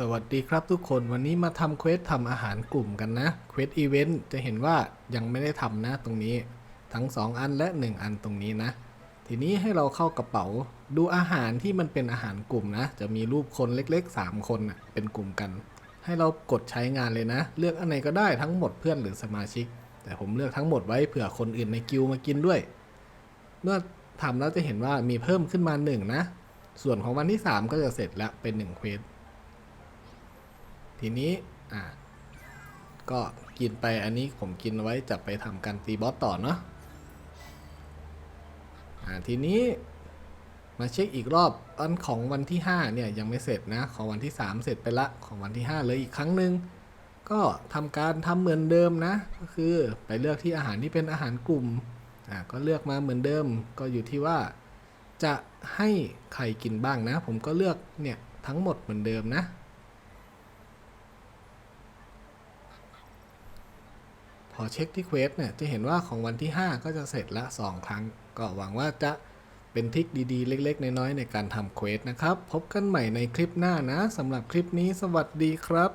สวัสดีครับทุกคนวันนี้มาทำเควสทำอาหารกลุ่มกันนะเควสอีเวนต์จะเห็นว่ายังไม่ได้ทำนะตรงนี้ทั้ง 2 อันและ 1 อันตรงนี้นะ ทีนี้ให้เราเข้ากระเป๋า ดูอาหารที่มันเป็นอาหารกลุ่มนะ จะมีรูปคนเล็กๆ 3 คนนะเป็นกลุ่มกัน ให้เรากดใช้งานเลยนะ เลือกอันไหนก็ได้ทั้งหมดเพื่อนหรือสมาชิก แต่ผมเลือกทั้งหมดไว้เผื่อคนอื่นในกิลด์มากินด้วย เมื่อทำแล้วจะเห็นว่ามีเพิ่มขึ้นมา 1 นะ ส่วนของวันที่ 3 ก็จะเสร็จแล้วเป็น1เควส ทีนี้อะก็กินไปอันนี้ผมกินไว้จะไปทำการตีบอสต่อเนาะอ่าทีนี้มาเช็คอีกรอบอันของวันที่ 5 เนี่ยยังไม่เสร็จนะ ของวันที่ 3 เสร็จไปละของวันที่ 5 เลยอีกครั้งหนึ่งก็ทำการทำเหมือนเดิมนะ ก็คือไปเลือกที่อาหารที่เป็นอาหารกลุ่มอ่าก็เลือกมาเหมือนเดิม ก็อยู่ที่ว่า จะให้ใครกินบ้างนะ ผมก็เลือกเนี่ยทั้งหมดเหมือนเดิมนะ พอเช็คที่เควสเนี่ยจะเห็นว่าของวันที่ 5 ก็จะเสร็จละ 2 ครั้ง ก็หวังว่าจะเป็นทิคดีๆ เล็ก ๆ น้อยๆในการทำเควสนะครับ พบกันใหม่ในคลิปหน้านะสำหรับคลิปนี้สวัสดีครับ